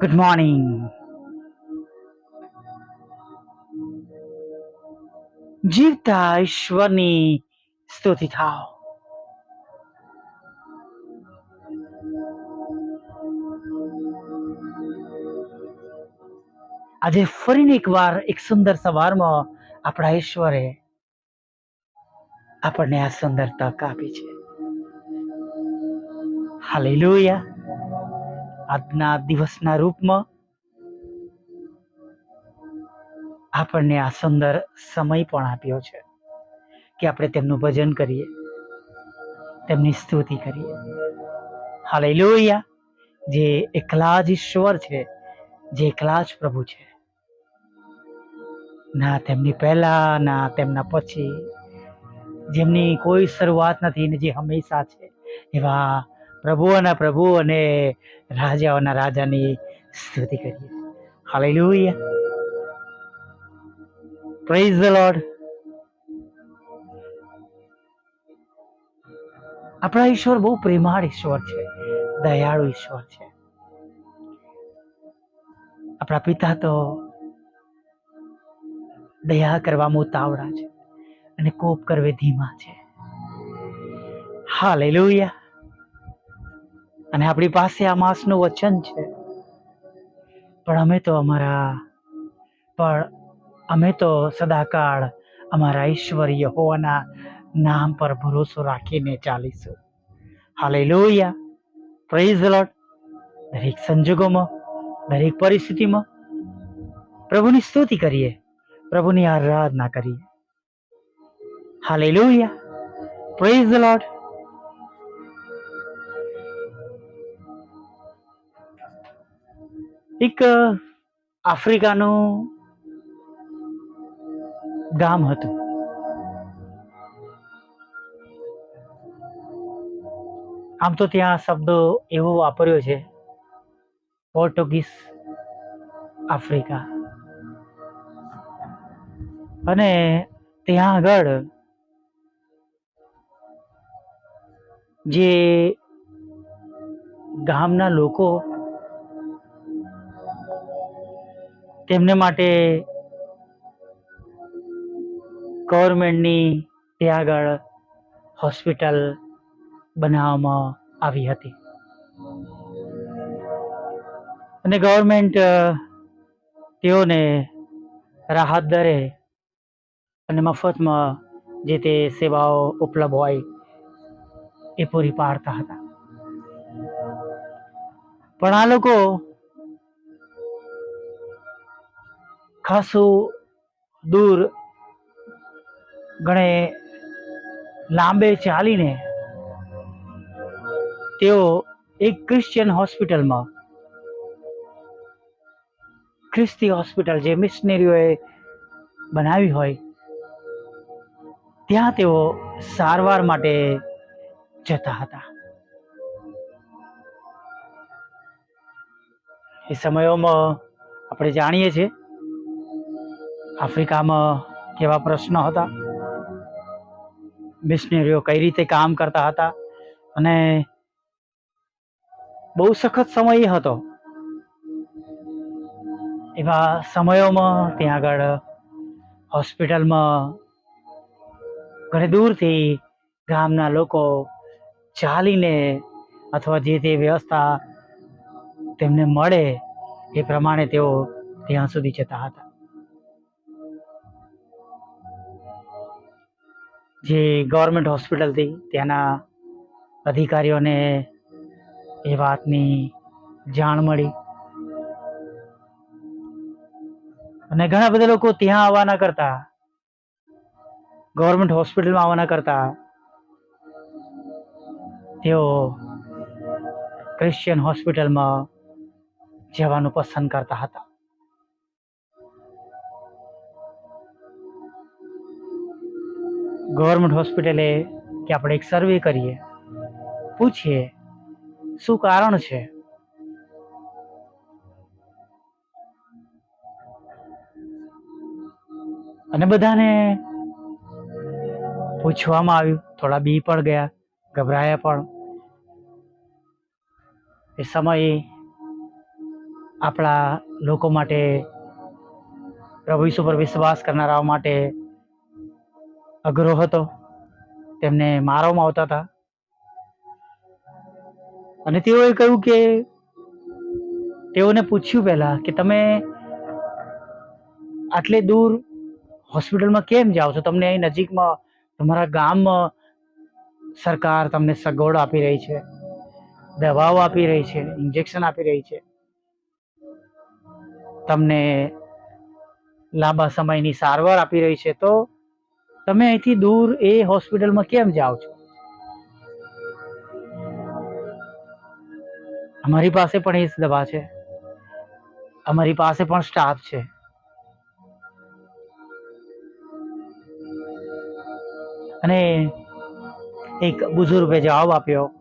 Good morning જીવતા ઈશ્વરની સ્તુતિ થાવ આજે ફરીને એકવાર એક સુંદર સવારમાં આપણા ઈશ્વરે આપણને આ સુંદર તક આપી છે. હાલેલુયા આજના દિવસના રૂપમાં આપણને આ સુંદર સમય પણ આપ્યો છે કે આપણે તેમનું ભજન કરીએ, તેમની સ્તુતિ કરીએ. હાલેલુયા. જે એકલા જ ઈશ્વર છે, જે એકલા જ પ્રભુ છે. ના તેમની પહેલા, ના તેમના પછી. જેમની કોઈ શરૂઆત નથી ને જે હંમેશા છે એવા પ્રભુઓના પ્રભુ અને રાજાઓના રાજાની સ્તુતિ કરીએ. હાલેલુયા પ્રેઝ ધ લોર્ડ આપણા ઈશ્વર બહુ પ્રેમાળ ઈશ્વર છે, દયાળુ ઈશ્વર છે. આપણા પિતા તો દયા કરવામાં ઉતાવળા છે અને કોપ કરવે ધીમા છે. હા હાલેલુયા અને આપણી પાસે આ માસનું વચન છે. પણ અમે તો અમારા, પણ અમે તો સદાકાળ અમારા ઈશ્વર હોવાના નામ પર ભરોસો રાખીને ચાલીશું. હાલે લોહિયા પ્રેઝ લોટ દરેક સંજોગોમાં, દરેક પરિસ્થિતિમાં પ્રભુની સ્તુતિ કરીએ, પ્રભુની આરાધના કરીએ. હાલે લોહિયા પ્રેઝ ધ એક આફ્રિકાનું ગામ હતું. આમ તો ત્યાં શબ્દો એવો વાપર્યો છે, પોર્ટુગીઝ આફ્રિકા. અને ત્યાં આગળ જે ગામના લોકો તેમને માટે ગવર્મેન્ટની ત્યાં આગળ હોસ્પિટલ બનાવવામાં આવી હતી. અને ગવર્મેન્ટ તેઓને રાહત દરે અને મફતમાં જે તે સેવાઓ ઉપલબ્ધ હોય એ પૂરી પાડતા હતા. પણ આ લોકો ખાસું દૂર ગણે લાંબે ચાલીને તેઓ એક ક્રિશ્ચિયન હોસ્પિટલમાં ખ્રિસ્તી હોસ્પિટલ જે મિશનરીઓએ બનાવી હોય, ત્યાં તેઓ સારવાર માટે જતા હતા. એ સમયોમાં આપણે જાણીએ છીએ આફ્રિકામાં કેવા પ્રશ્નો હતા? મિશનરીઓ કઈ રીતે કામ કરતા હતા? અને બહુ સખત સમય હતો. એવા સમયોમાં ત્યાં આગળ હોસ્પિટલમાં ઘણી દૂરથી ગામના લોકો ચાલીને અથવા જે તે વ્યવસ્થા તેમને મળે એ પ્રમાણે તેઓ ત્યાં સુધી જતા હતા. જે ગવર્મેન્ટ હોસ્પિટલ હતી ત્યાંના અધિકારીઓને એ વાતની જાણ મળી. અને ઘણા બધા લોકો ત્યાં આવવાના કરતા. ગવર્મેન્ટ હોસ્પિટલમાં આવવાના કરતા. તેઓ ક્રિશ્ચિયન હોસ્પિટલમાં જવાનું પસંદ કરતા હતા. ગવર્મેન્ટ હોસ્પિટલે કે આપણે એક સર્વે કરીએ, પૂછીએ, શું કારણ છે? અને બધાને પૂછવામાં આવ્યું, થોડા બી પણ ગયા, ગભરાયા પણ. એ સમયે આપણા લોકો માટે પ્રભુ ઈસુ પર વિશ્વાસ કરનારાઓ માટે અઘરો હતો. તેમને મારવામાં આવતા હતા. અને તેઓએ કહ્યું કે તેઓને પૂછ્યું પહેલા કે તમે આટલે દૂર હોસ્પિટલમાં કેમ જાઓ છો? તમને અહીં નજીકમાં તમારા ગામમાં સરકાર તમને સગવડ આપી રહી છે, દવાઓ આપી રહી છે, ઇન્જેક્શન આપી રહી છે. તમને લાંબા સમયની સારવાર આપી રહી છે તો તમે અહીંથી દૂર એ હોસ્પિટલમાં કેમ જાઓ છો? અમારી પાસે પણ એ જ દવા છે. અમારી પાસે પણ સ્ટાફ છે. અને એક બુઝુર્ગે જવાબ આપ્યો.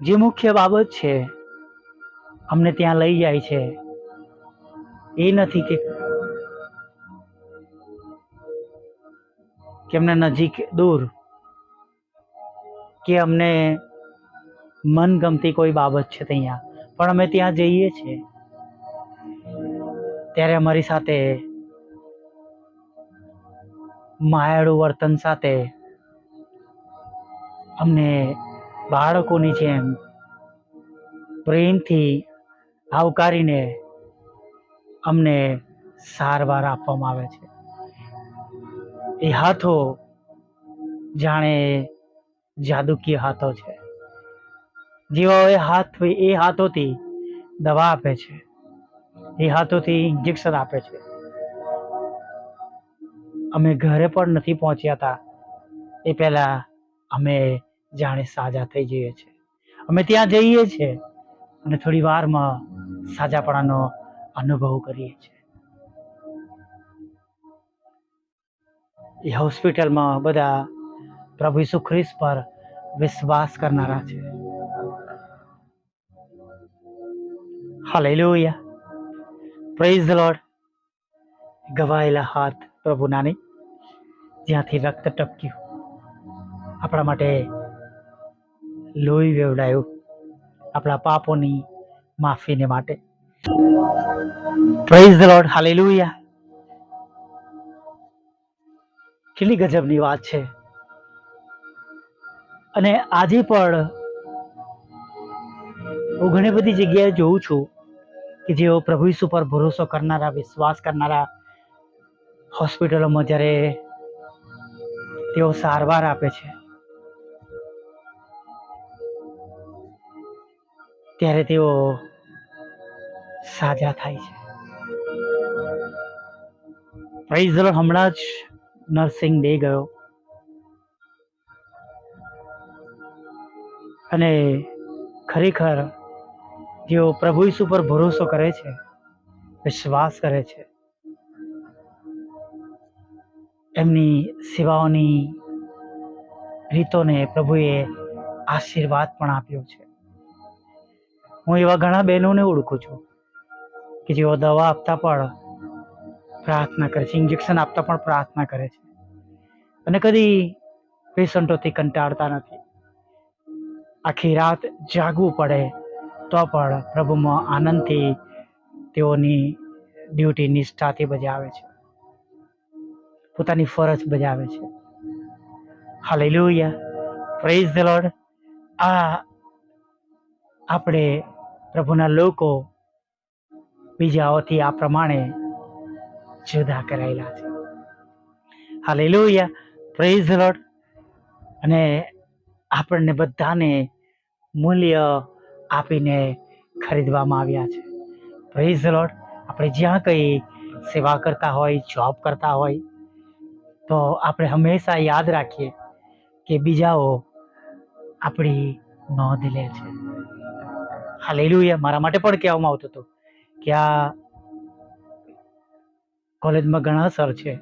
જે મુખ્ય બાબત છે, અમને ત્યાં લઈ જાય છે. એ નથી કે કે અમને નજીક દૂર, કે અમને મનગમતી કોઈ બાબત છે ત્યાં. પણ અમે ત્યાં જઈએ છીએ. ત્યારે અમારી સાથે માયાળુ વર્તન સાથે અમને બાળકોની જેમ પ્રેમથી આવકારીને અમને સારવાર આપવામાં આવે છે. એ હાથો જાણે જાદુકીય હાથો છે. જેવા એ હાથ, એ હાથોથી દવા આપે છે. એ હાથોથી ઇન્જેક્શન આપે છે. અમે ઘરે પણ નથી પહોંચ્યા હતા. એ પહેલાં અમે જાણે સાજા થઈ જઈએ છીએ. અમે ત્યાં જઈએ છીએ અને થોડી વારમાં સાજાપણાનો અનુભવ કરીએ છીએ. એ હોસ્પિટલમાં બધા પ્રભુ ઈસુ ખ્રિસ્ત પર વિશ્વાસ કરનારા છે. હાલેલુયા. પ્રેઝ ધ લોર્ડ ગવાયેલા હાથ પ્રભુ નહીં જ્યાંથી રક્ત ટપક્યું. આપણા માટે લોહી વેવડાયું. આપણા પાપોની માફીને માટે. પ્રેઝ ધ લોર્ડ હાલેલુયા કેટલી ગજબની વાત છે. અને આજે પણ હું ઘણી બધી જગ્યાએ જોઉં છું કે જેઓ પ્રભુ ઈસુ પર ભરોસો કરનારા, વિશ્વાસ કરનારા હોસ્પિટલોમાં જ્યારે તેઓ સારવાર આપે છે, ત્યારે તેઓ સાજા થાય છે. પ્રાઇઝર હમણાં જ નર્સિંગ ડે ગયો. અને ખરેખર જેઓ પ્રભુ ઈસુ પર ભરોસો કરે છે, વિશ્વાસ કરે છે, એમની સેવાઓની રીતોને પ્રભુએ આશીર્વાદ પણ આપ્યો છે. હું એવા ઘણા બહેનોને ઓળખું છું. કે જેઓ દવા આપતા પણ પ્રાર્થના કરે છે ઇન્જેક્શન આપતા પણ પ્રાર્થના કરે છે. અને કદી પેશન્ટોથી કંટાળતા નથી. આખી રાત જાગવું પડે તો પણ પ્રભુમાં આનંદથી તેઓની ડ્યુટી નિષ્ઠાથી બજાવે છે. પોતાની ફરજ બજાવે છે. હાલેલુયા. પ્રેઝ ધ લોર્ડ આ આપણે પ્રભુના લોકો બીજાઓથી આ પ્રમાણે જુદા કરાયેલા છે. હાલેલુયા. પ્રેઝ લોડ અને આપણને બધાને મૂલ્ય આપીને ખરીદવામાં આવ્યા છે. પ્રેઝ લોડ આપણે જ્યાં કંઈ સેવા કરતા હોય જોબ કરતા હોય, તો આપણે હંમેશા યાદ રાખીએ કે બીજાઓ આપણી નોંધ લે છે. હાલેલુયા. મારા માટે પણ કહેવામાં આવતું હતું. કે આ કોલેજમાં ઘણા સર છે,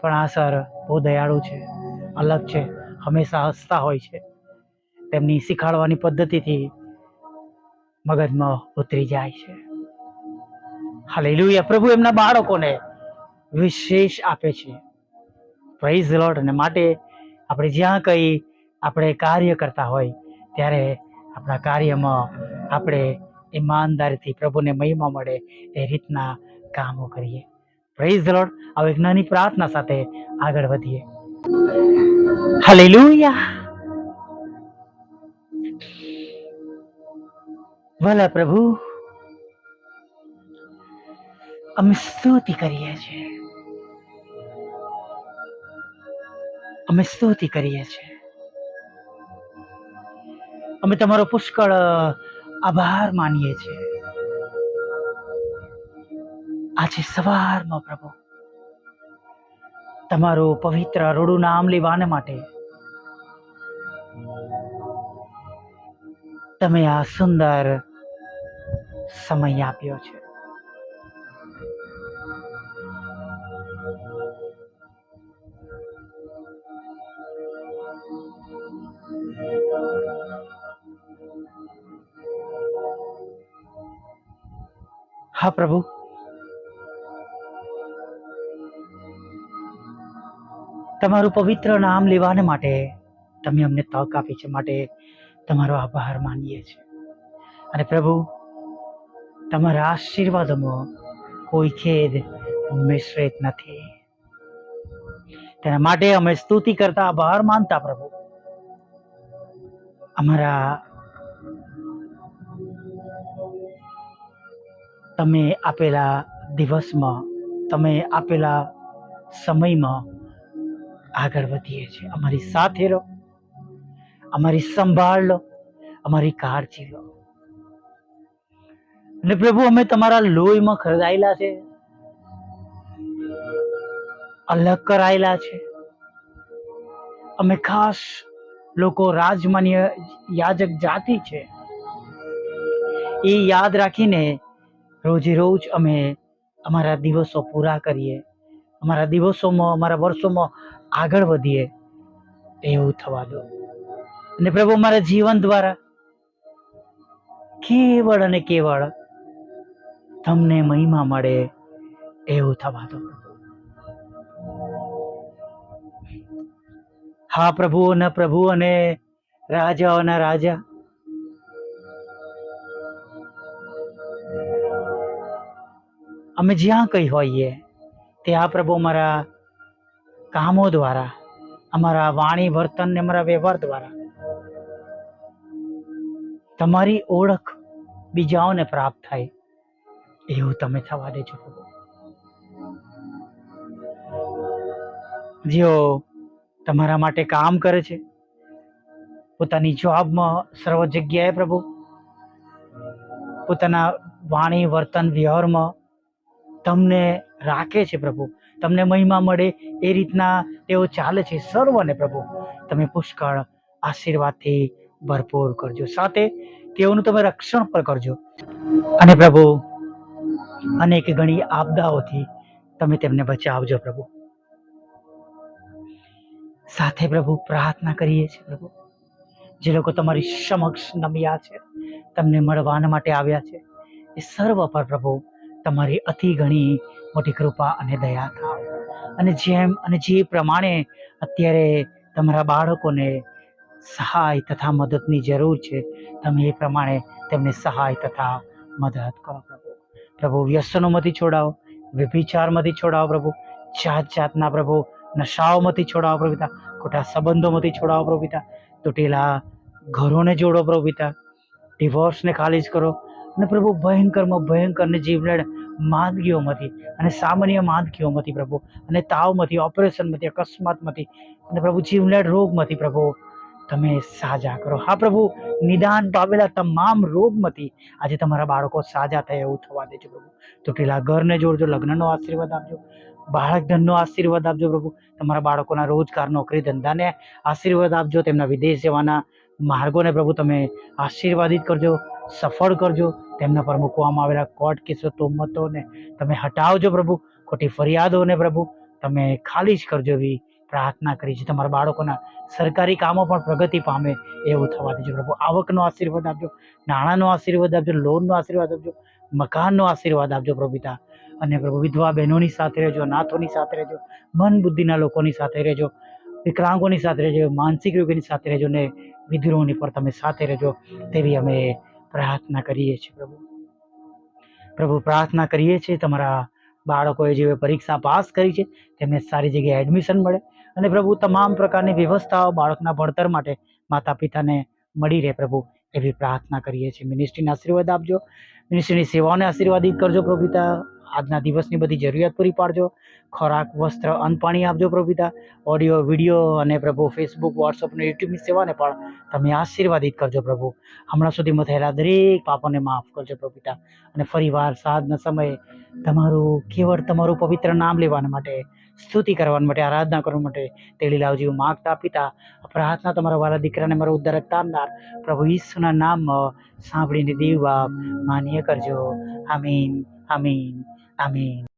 પણ આ સર બહુ દયાળુ છે, અલગ છે, હંમેશા હસતા હોય છે. તેમની શીખવાડવાની પદ્ધતિથી મગજમાં ઉતરી જાય છે. હાલેલુયા. પ્રભુ એમના બાળકોને વિશેષ આપે છે. પ્રાઇઝ લોટ અને માટે આપણે જ્યાં કંઈ આપણે કાર્ય કરતા હોય, ત્યારે આપણા કાર્યમાં આપણે ઈમાનદારીથી પ્રભુને મહિમા મળે એ રીતના કામો કરીએ. પ્રેઝ લોર્ડ હવે એક નાની પ્રાર્થના સાથે આગળ વધીએ. હાલેલુયા ભલા પ્રભુ, અમે સ્તુતિ કરીએ છીએ. અમે સ્તુતિ કરીએ છીએ. અમે તમારો પુષ્કળ આભાર માનીએ છીએ. આજે સવારમાં પ્રભુ, તમારું પવિત્ર રૂડું નામ લેવાને માટે તમે આ સુંદર સમય આપ્યો છે. હા, પ્રભુ. તમારું પવિત્ર નામ લેવાને માટે તમે અમને તક આપી છે, માટે તમારો આભાર માનીએ છીએ. અને પ્રભુ, તમારા આશીર્વાદમાં કોઈ ખેદ મિશ્રિત નથી. તેના માટે અમે સ્તુતિ કરતા, આભાર માનતા, પ્રભુ. અમારા તમે આપેલા દિવસમાં, તમે આપેલા સમયમાં આગળ વધીએ છીએ. અમારી સાથે રહો, અમારી સંભાળ લો, અમારી કાળજી લો. અને પ્રભુ, અમે તમારા લોહીમાં ખરદાયેલા છે, અલગ કરાયેલા છે. અમે ખાસ લોકો રાજમાન્ય યાજક જાતિ છે. એ યાદ રાખીને રોજે રોજ અમે અમારા દિવસો પૂરા કરીએ. અમારા દિવસોમાં, અમારા વર્ષોમાં આગળ વધીએ. એવું થવા દો. અને પ્રભુ અમારા જીવન દ્વારા કેવળ અને કેવળ તમને મહિમા મળે એવું થવા દો. હા પ્રભુઓના પ્રભુ અને રાજાઓના રાજા અમે જ્યાં કંઈ હોઈએ, તે આ પ્રભુ અમારા કામો દ્વારા, અમારા વાણી વર્તન ને અમારા વ્યવહાર દ્વારા, તમારી ઓળખ બીજાઓને પ્રાપ્ત થાય, એવું તમે થવા દેજો જેઓ તમારા માટે કામ કરે છે, પોતાની જોબમાં સર્વ જગ્યાએ પ્રભુ, પોતાના વાણી વર્તન વ્યવહારમાં તમને રાખે છે પ્રભુ. તમને મહિમા મળે એ રીતના તેઓ ચાલે છે સર્વને પ્રભુ. તમે પુષ્કળ આશીર્વાદથી ભરપૂર કરજો. સાથે તેઓનું તમે રક્ષણ પણ કરજો. અને પ્રભુ, અનેક ઘણી આપદાઓથી તમે તેમને બચાવજો પ્રભુ. સાથે પ્રભુ પ્રાર્થના કરીએ છીએ પ્રભુ. જે લોકો તમારી સમક્ષ નમ્યા છે, તમને મળવાના માટે આવ્યા છે, એ સર્વ પર પ્રભુ તમારી અતિ ઘણી મોટી કૃપા અને દયા થાવ. અને જેમ, અને જે પ્રમાણે અત્યારે તમારા બાળકોને સહાય તથા મદદની જરૂર છે, તમે એ પ્રમાણે તેમને સહાય તથા મદદ કરો પ્રભુ. પ્રભુ વ્યસનોમાંથી છોડાવો વ્યભિચારમાંથી છોડાવો પ્રભુ જાત જાતના પ્રભુ નશાઓમાંથી છોડાવો પ્રભુ ખોટા સંબંધોમાંથી છોડાવો પ્રભુ પિતા, તૂટેલા ઘરોને જોડો પ્રભુ ડિવોર્સને ખાલી જ કરો અને પ્રભુ ભયંકરમાં ભયંકરને જીવલેણ માંદગીઓમાંથી અને સામાન્ય માંદગીઓમાંથી પ્રભુ અને તાવમાંથી, ઓપરેશનમાંથી, અકસ્માતમાંથી અને પ્રભુ જીવલેણ રોગમાંથી પ્રભુ તમે સાજા કરો. હા પ્રભુ, નિદાન પામેલા તમામ રોગમાંથી આજે તમારા બાળકો સાજા થાય એવું થવા દેજો પ્રભુ. તૂટેલા ઘરને જોડજો, લગ્નનો આશીર્વાદ આપજો બાળક ધનનો આશીર્વાદ આપજો પ્રભુ. તમારા બાળકોના રોજગાર, નોકરી, ધંધાને આશીર્વાદ આપજો, તેમના વિદેશ જવાના માર્ગોને પ્રભુ તમે આશીર્વાદિત કરજો. સફળ કરજો. તેમના પર મૂકવામાં આવેલા કોર્ટ કેસો, તોમતોને તમે હટાવજો પ્રભુ. ખોટી ફરિયાદોને પ્રભુ, તમે ખાલી જ કરજો એવી પ્રાર્થના કરી છે. તમારા બાળકોના સરકારી કામો પણ પ્રગતિ પામે એવું થવા દેજો પ્રભુ. આવકનો આશીર્વાદ આપજો, નાણાંનો આશીર્વાદ આપજો, લોનનો આશીર્વાદ આપજો, મકાનનો આશીર્વાદ આપજો પ્રભુ અને પ્રભુ, વિધવા બહેનોની સાથે રહેજો નાથોની સાથે રહેજો, મન બુદ્ધિના લોકોની સાથે રહેજો, વિકલાંગોની સાથે રહેજો, માનસિક રોગીની સાથે રહેજો ને વિદ્રોહની પર તમે સાથે રહેજો તેવી અમે પ્રાર્થના કરીએ છીએ પ્રભુ. પ્રભુ, પ્રાર્થના કરીએ છીએ તમારા બાળકોએ જે પરીક્ષા પાસ કરી છે, તેમને સારી જગ્યાએ એડમિશન મળે. અને પ્રભુ, તમામ પ્રકારની વ્યવસ્થાઓ બાળકના ભણતર માટે માતા પિતાને મળી રહે પ્રભુ, એવી પ્રાર્થના કરીએ છીએ. મિનિસ્ટ્રીને આશીર્વાદ આપજો. મિનિસ્ટ્રીની સેવાઓને આશીર્વાદિત કરજો પ્રભુ પિતા. આજના દિવસની બધી જરૂરિયાત પૂરી પાડજો. ખોરાક, વસ્ત્ર, અન્ન પાણી આપજો પ્રભુ ઓડિયો, વીડિયો અને પ્રભુ ફેસબુક, વોટ્સઅપ અને યુટ્યુબની સેવાને પણ તમે આશીર્વાદિત કરજો પ્રભુ. હમણાં સુધીમાં થયેલા દરેક પાપોને માફ કરજો પ્રભુ અને ફરીવાર સાંજના સમયે તમારું કેવળ તમારું પવિત્ર નામ લેવા માટે, સ્તુતિ કરવા માટે, આરાધના કરવા માટે તેડી લાવજો માગતા પિતા, પ્રાર્થના તમારા વાલા દીકરાને મારો ઉદ્ધારક તારનાર પ્રભુ ઈસુના નામ સાંભળીને દેવ બાપ માન્ય કરજો. આમીન આમીન. આમીન